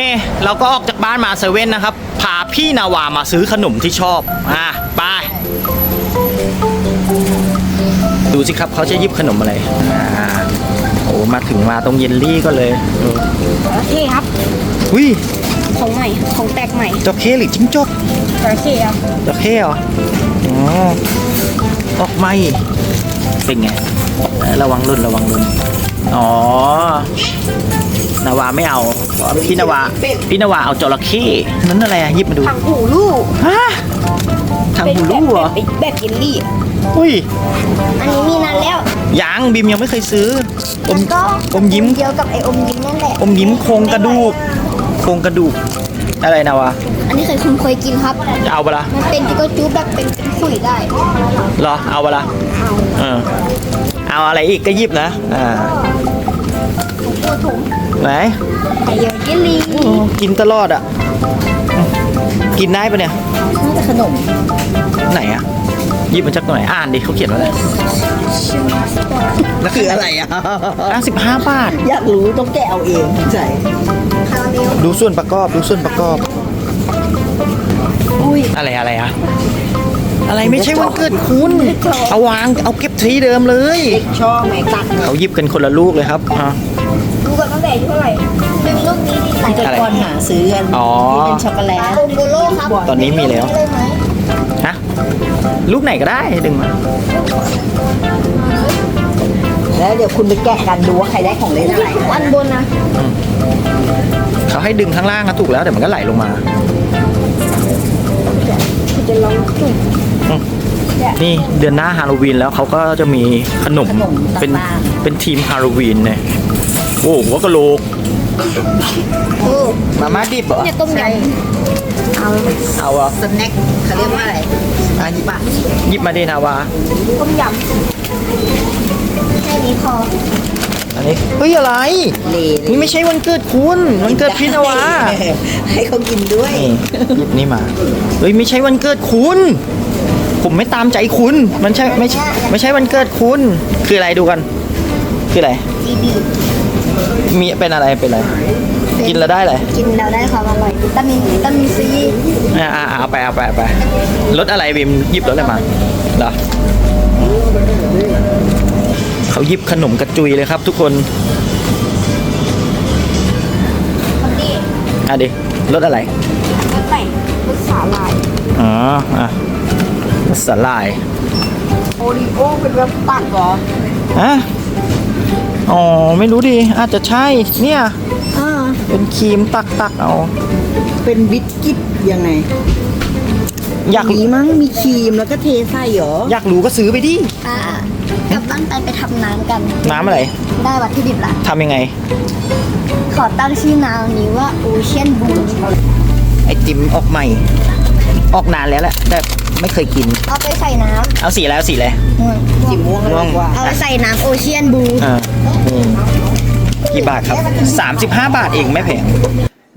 นี่เราก็ออกจากบ้านมาเซเว่นนะครับ พาพี่นาวามาซื้อขนมที่ชอบอะไป ดูสิครับเขาจะหยิบขนมอะไรอ่าโอ้มาถึงมาตรงเยลลี่ก็เลยเออจระเข้ครับวิของใหม่ของแปลกใหม่จระเข้หรือจิ้งจกจระเข้ครับจระเข้เหรออ๋อออกไม่เป็นไงเอ้ยระวังรุ่นระวังรุ่น อ๋อนาวาไม่เอา พี่นาวา พี่นาวาเอาจระเข้นั้นอะไรอะหยิบมาดูทางหูลูกฮะทางเป็นหูแบบลูกเหรอแบบแบบเยลลี่อุ้ย อันนี้มีนานแล้ว ยังบีมยังไม่เคยซื้อ อมัมนก็อมยิ้มเดียวกับไอ้อมยิ้มนั่นแหละ อมยิ้มโครงกระดูก โครงกระดูก อะไรนะวะ อันนี้เคยคุณเคยกินครับ จะเอาปะละมันเป็นที่ก็จุ๊บแบบเป็นเป็นขุยได้ เหรอ เอาปะละเอาเออ เอาอะไรอีกก็หยิบนะอ่าตัวถุงไหนไข่เยลเยลลี่กินตลอดอะ กินได้ปะเนี่ยน่าจะขนมไหนอะหยิบมาจากตรงไหนอ่านดิเขาเขียนว่าอะไรแล้วคืออะไรอะอะสิบห้าบาท อยากรู้ต้องแกะเอาเองใช่คาราเมลดูส่วนประกอบดูส่วนประกอบอุ้ยอะไรอะไรอะ อะไรไม่ใช่วันเกิดคุณ เอาวางเอาเก็บทีเดิมเลยชอบไหมตักเขาหยิบกันคนละลูกเลยครับอะ ดูกันตั้งแต่อายุเท่าไหร่ดึงลูกนี้ดีไหลแต่ก่อนหาซื้อกันอ๋อ ที่เป็นช็อกโกแลตโบโลครับตอนนี้มีแล้ว ได้ไหมฮะลูกไหนก็ได้ดึงมา แล้วเดี๋ยวคุณไปแกะกันดูว่าใครได้ของเล่นอะไรอันบนนะเขาให้ดึงข้างล่างนะถูกแล้วเดี๋ยวมันก็ไหลลงมาคือ จะลองจุ่มนี่เดือนหน้าฮาโลวีนแล้วเขาก็จะมีขนมขนมเป็นต่างเป็นทีมฮาโลวีนเนี่ยโอ้หัวกะโหลกโอ้มาม่าดิบเหรอเนี่ยต้มยำเอาเอาเหรอๆสแน็คเขาเรียกว่าอะไรอะหยิบมาหยิบมาดินาวาต้มยำแค่นี้พอ อันนี้เฮ้ยอะไร เลนี่ไม่ใช่วันเกิดคุณวันเกิดพี่นาวาให้เขากินด้วยนี่หยิบนี่มาเฮ้ยไม่ใช่วันเกิดคุณ ผมไม่ตามใจคุณ มันใช่ไม่ใช่ไม่ใช่วันเกิดคุณ คืออะไรดูกัน คืออะไรจีบีมีเป็นอะไรเป็นอะไรกินแล้วได้อะไรกินแล้วได้ความอร่อยวิตามินวิตามินซีอ่าอ่าเอาไปเอาไปเอาไปรถอะไรบิมหยิบรถอะไรมาเหรอ เขาหยิบขนมกระจุยเลยครับทุกคนคนนี้อะดิรถอะไรรสไหนรสสาหร่ายอ๋ออะรถสลายโอริโอเป็นแบบตักเหรออะอ๋อไม่รู้ดิอาจจะใช่เนี่ยอ่าเป็นครีมตักตักเอา เป็นบิสกิตยังไง อยากมีมั้งมีครีมแล้วก็เทใส่เหรอ อยากรู้ก็ซื้อไปดิอ่า กลับบ้านไปไปทำน้ำกัน น้ำอะไร ได้วัตถุดิบละทำยังไง ขอตั้งชื่อน้ำนี้ว่าโอเชียนบูไอติมออกใหม่ ออกนานแล้วแหละแต่ไม่เคยกิน เอาไปใส่น้เอาสีแล้วสีอะไรำสีม่วงเลยดีกว่าเอาไปใส่น้ำโอเชียนบูอ่านี่กี่บาทครับ 35 บาทเองไม่แพง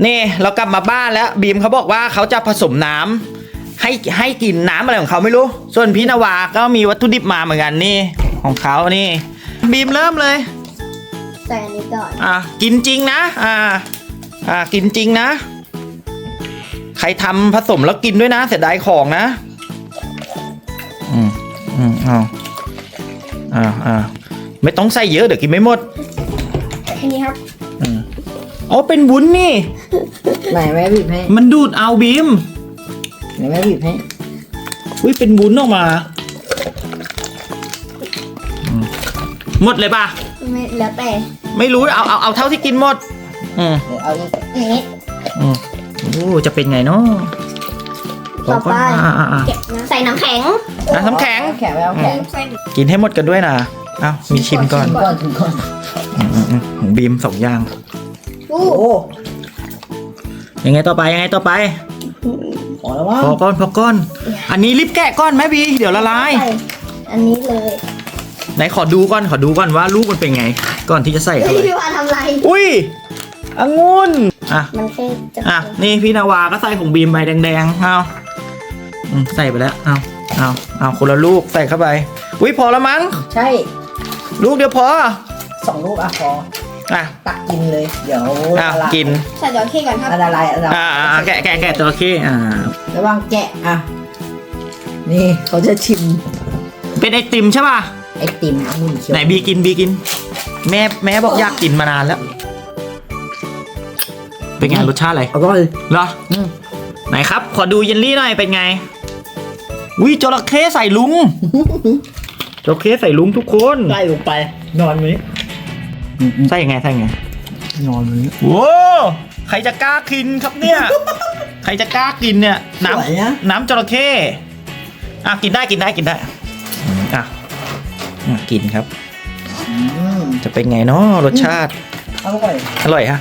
นี่เรากลับมาบ้านแล้วบีมเขาบอกว่าเขาจะผสมน้ำให้ให้กินน้ำอะไรของเขาไม่รู้ ส่วนพี่นาวาก็มีวัตถุดิบมาเหมือนกันนี่ ของเขานี่ บีมเริ่มเลย ใส่อันนี้ก่อน อะกินจริงนะ อ่า อ่ากินจริงนะ ใครทำผสมแล้วกินด้วยนะเสียดายของนะ อืมอืมเอาอ่าอ่าไม่ต้องใส่เยอะเดี๋ยวกินไม่หมดแค่นี้ครับ อืมอ๋อเป็นวุ้นนี่ ไหนแม่บีบให้มันดูดเอาบีมไหนแม่บีบให้ อุ้ยเป็นวุ้นออกมา หมดเลยป่ะ ไม่แล้วแต่ไม่รู้เอาเอาเอาเท่าที่กินหมด อืมเดี๋ยวเอาอีกอย่างนี้อืมโอ้จะเป็นไงเนาะต่อไปอ่าอ่าอ่าเก็บน้ำใส่น้ำแข็งอะน้ำแข็งแข็งแล้วแข็งใส่กินให้หมดกันด้วยนะอ้าวมีชิมก่อนก่อนถึงก่อนอืมอืมอืมของบีมสองอย่างอู้โอ้ยังไงต่อไปยังไงต่อไปพอแล้วว่าพอก้อนพอก้อน อันนี้รีบแกะก้อนไหมบีเดี๋ยวละลายใส่อันนี้เลย ไหนขอดูก่อนขอดูก่อนว่าลูกมันเป็นไง ก่อนที่จะใส่เข้าเฮ้ยไปพี่วาทำไร อุ้ยองุ่นอะมันแค่จะอะนี่พี่นาวาก็ใส่ของบีมไปแดงๆเอาอืมใส่ไปแล้วเอาเอาเอาคนละลูกใส่เข้าไปอุ้ยพอแล้วมั้งใช่ ลูกเดียวพอสองลูกอะพออะตักกินเลยเดี๋ยวอะละลายกินใส่จระเข้ก่อนครับอะละลายอะละลายอ่าอ่าแกะแกะแกะจระเข้อ่าระวังแกะอะนี่เขาจะชิม เป็นไอติมใช่ป่ะ ไอติมองุ่นเขียวไหนบีกินบีกิน แม่แม่บอกอยากกินมานานแล้ว เป็นไงรสชาติอะไรอร่อยเหรออืมไหนครับ ขอดูเยลลี่หน่อยเป็นไงวิจระเข้ใส่ลุงจระเข้ใส่ลุงทุกคนไล่ลงไป นอนนี้ใส่ยังไงใส่ยังไงนอนนี้โว้ใครจะกล้ากินครับเนี่ย ใครจะกล้ากินเนี่ย น้สวยนะำน้ำจระเข้อะกินได้กินได้กินได้อืมอะ อะกินครับอืมจะเป็นไงเนาะรสชาติ อร่อยอร่อยฮะ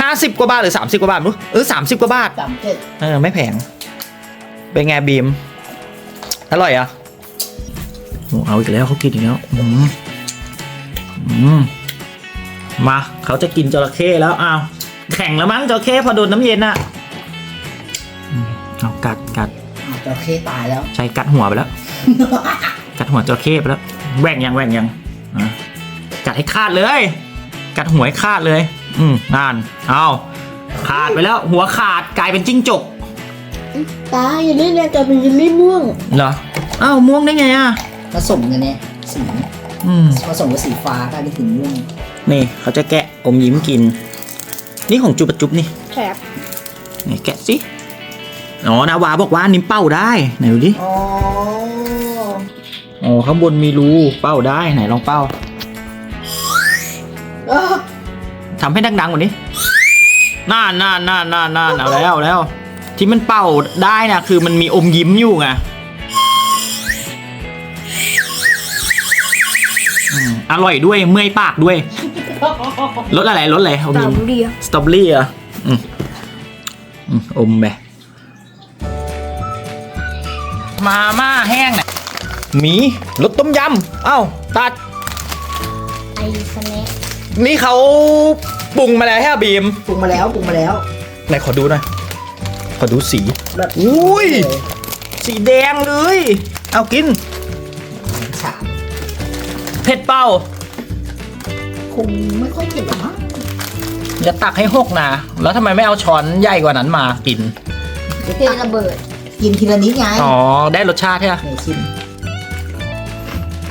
ห้าสิบกว่าบาทหรือสามสิบกว่าบาทไม่รู้เออสามสิบกว่าบาท สามเจ็ดเออ ไม่แพง เป็นไงบีม อร่อยอะโอ้เอาอีกแล้วเขากินอีกแล้วอืมอืมมาเขาจะกินจระเข้แล้วอ้าวแข่งแล้วมั้งจระเข้พอโดนน้ำเย็นอะอืมเอากัดกัดอ้าวจระเข้ตายแล้ว ใช้กัดหัวไปแล้ว กัดหัวจระเข้ไปแล้ว แหว่งยังแหว่งยังอะกัดให้ขาดเลย กัดหัวให้ขาดเลย อืมนานเอาขาดไปแล้ว หัวขาดกลายเป็นจิ้งจกตาอย่าเล่นเลยกลายเป็นเยลลี่ม่วงเหรออ้าวม่วงได้ไงอะผสมกันเนี่ยสีอืมผสมกับสีฟ้ากลายเป็นสีม่วงนี่เขาจะแกะอมยิ้มกิน นี่ของจุบะจุบนี่ใช่ครับนี่แกะสิอ๋อ นาวาบอกว่านิ้มเป้าได้ ไหนดูดิ อ๋อ อ๋อข้างบนมีรูเป้าได้ไหนลองเป้าเออทำให้ดังๆกว่านี้น่านน่านน่านน่านน่านเอาแล้วเอาแล้ว ที่มันเป่าได้นะคือมันมีอมยิ้มอยู่ไงอืมอร่อยด้วยเมื่อยปากด้วยรสอะไรรสอะไรอมตายิ้มบุรีครับสตรอเบอรี่เหรอะอืมอืมอมไปมาม่าแห้งน่ะ หมีรสต้มยำเอ้าตัด ไอสแน็คนี่เขาปรุงมาแล้วใช่ไหมบีม ปรุงมาแล้วปรุงมาแล้ว ไหนขอดูหน่อย ขอดูสี แบบอุ้ย สีแดงเลย เอากินฉาบเผ็ดเป้าคงไม่ค่อยเผ็ดหรอกมั้งอย่าตักให้หกนะ แล้วทำไมไม่เอาช้อนใหญ่กว่านั้นมากินเทระเบิด กินทีละนิดไงอ๋อ ได้รสชาติใช่ไหม ไหนชิม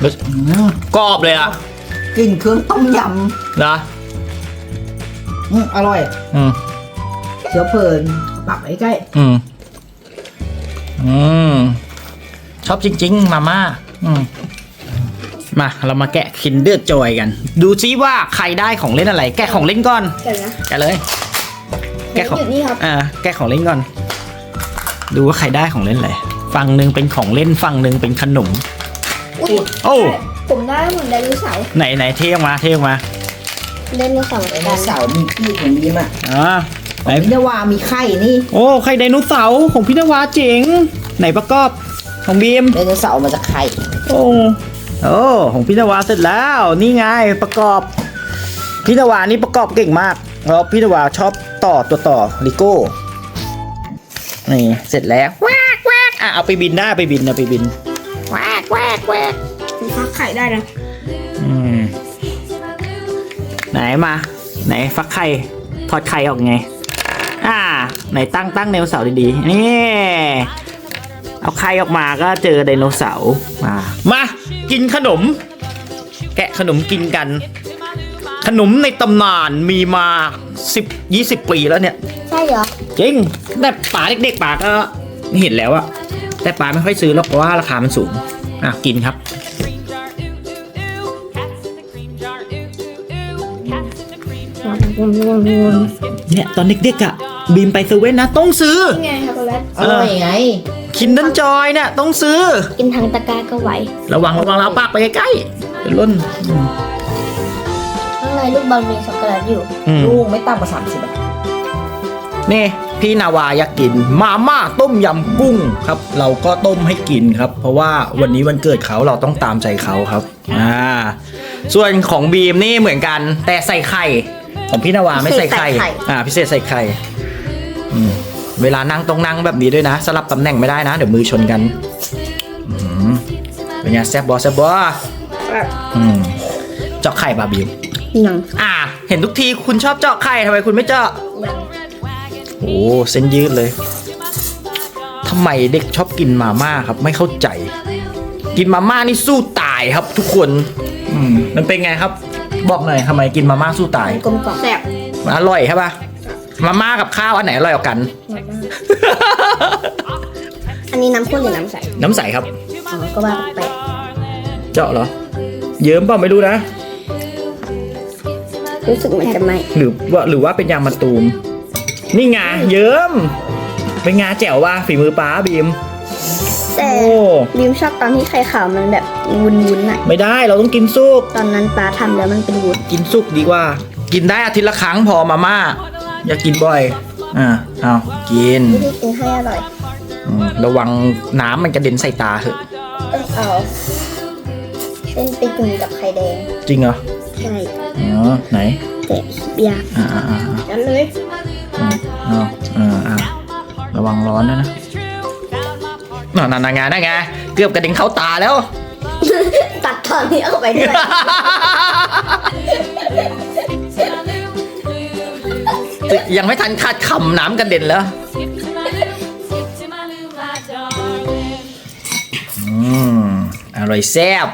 รสอืมกรอบเลยอะกลิ่นเครื่องต้มยนะำอืมอร่อย อืมเคี้ยวเพลินปักไว้ใกล้อืมอืมชอบจริง ๆ มาม่าอืมมาเรามาแกะคินเดอร์จอยกัน ดูซิว่าใครได้ของเล่นอะไร แกะของเล่นก่อนกันนะ แกะเลย แกะของหยุดนี่ครับ อ่าแกะของเล่นก่อน ดูว่าใครได้ของเล่นอะไรฝั่งหนึ่งเป็นของเล่นฝั่งหนึ่งเป็นขนม อุ้ยโอ้ผมได้เหมือนไดโนเสาร์ไหนไหนเท่ออกมาเท่ออกมาไดโนเสาร์เหมืไดอนโนกันเสาร์มีพี่ของบีมอะอ่าไหนพี่นวามีไข่นี่โอ้ใครไดโนเสาร์ของพี่นวาเจ๋งไหนประกอบของบีมไดโนเสาร์มาจากไข่โอ้โอ้ของพี่นวาเสร็จแล้วนี่ไงประกอบพี่นวานี่ประกอบเก่งมากเพราะพี่นวาชอบต่อตัวต่อลิโก้นี่เสร็จแล้วแวกแวกอะเอาไปบินได้ไปบินนะไปบินแว กแวกแวกมันฟักไข่ได้นะอืมไหนมา ไหนฟักไข่ทอดไข่ออกไง อ่า ไหนตั้งตั้งไดโนเสาร์ดีๆ นี่ เอาไข่ออกมาก็เจอไดโนเสาร์มา มากินขนม แกะขนมกินกัน ขนมในตำนานมีมา10 20ปีแล้วเนี่ย ใช่เหรอ จริง แต่ป๋าเด็กๆป๋าก็เห็นแล้วอะแต่ป๋าไม่ค่อยซื้อหรอกเพราะว่าราคามันสูง อะกินครับ เนี่ยตอนเด็กๆอะบีมไปเซเว่นนะต้องซื้อ นี่ไงช็อกโกแลตอร่อยไง คินดันจอยเนี่ยต้องซื้อ กินทางตะกร้าก็ไหวระวังระวังแล้วปากไปใกล้ๆเป็นล้นข้างในลูกบอลมีช็อกโกแลตอยู่ อืม ลูกไม่ต่ำกว่าสามสิบอะ นี่พี่นาวาอยากกิน มาม่าต้มยำกุ้งครับ เราก็ต้มให้กินครับ เพราะว่าวันนี้วันเกิดเขาเราต้องตามใจเขาครับอ่าส่วนของบีมนี่เหมือนกัน แต่ใส่ไข่ของพี่นาวาไม่ใส่ไข่พิเศษใส่ไข่อ่าพิเศษใส่ไข่อืมเวลานั่งต้องนั่งแบบนี้ด้วยนะ สลับตำแหน่งไม่ได้นะ เดี๋ยวมือชนกันอืมเป็นไงแซบบอแซบบออืมเจาะไข่บาบิวหนังอะเห็นทุกทีคุณชอบเจาะไข่ทำไมคุณไม่เจาะ โอ้เส้นยืดเลยทำไมเด็กชอบกินมาม่าครับ ไม่เข้าใจ กินมาม่านี่สู้ตายครับทุกคนอืมมันเป็นไงครับ บอกหน่อยทำไมกินมาม่าสู้ตายกลมกล่อมแซ่บมันอร่อยใช่ปะมาม่ากับข้าวอันไหนอร่อยกว่ากันอันนี้น้ำข้นหรือน้ำใสน้ำใสครับอ๋อก็ว่าไปเจาะเหรอ เยิ้มเปล่าไม่รู้นะ รู้สึกเหมือนจะไหมหรือว่าหรือว่าเป็นยางมะตูม นี่ไงเยิ้มเป็นงาแจ๋วว่ะฝีมือป้าบีม แต่โอ้บิมชอบตอนที่ไข่ขาวมันแบบวุ้นๆน่ะไม่ได้เราต้องกินสุก ตอนนั้นป้าทำแล้วมันเป็นวุ้นกินสุกดีกว่า กินได้อาทิตย์ละครั้งพอมาม่าอย่ากินบ่อย อ่าเอากินวิธีกินให้อร่อย อืมระวังน้ำมันกระเด็นใส่ตาเถอะต้องเอาเส้นไปจุ่มกับไข่แดง จริงเหรอใช่อ๋อไหน แต่เบียร์อ่าอ่าอ่านั้นเลย อ่าเอาอ่าอ่าระวังร้อนด้วยนะนั่นนั่นนั่นไงนั่นไงเกือบกระเด็นเข้าตาแล้ว ตัดตอนนี้เข้าไปด้วยยังไม่ทันคาดคำน้ำกระเด็นแล้วอืมอร่อยแซ่บ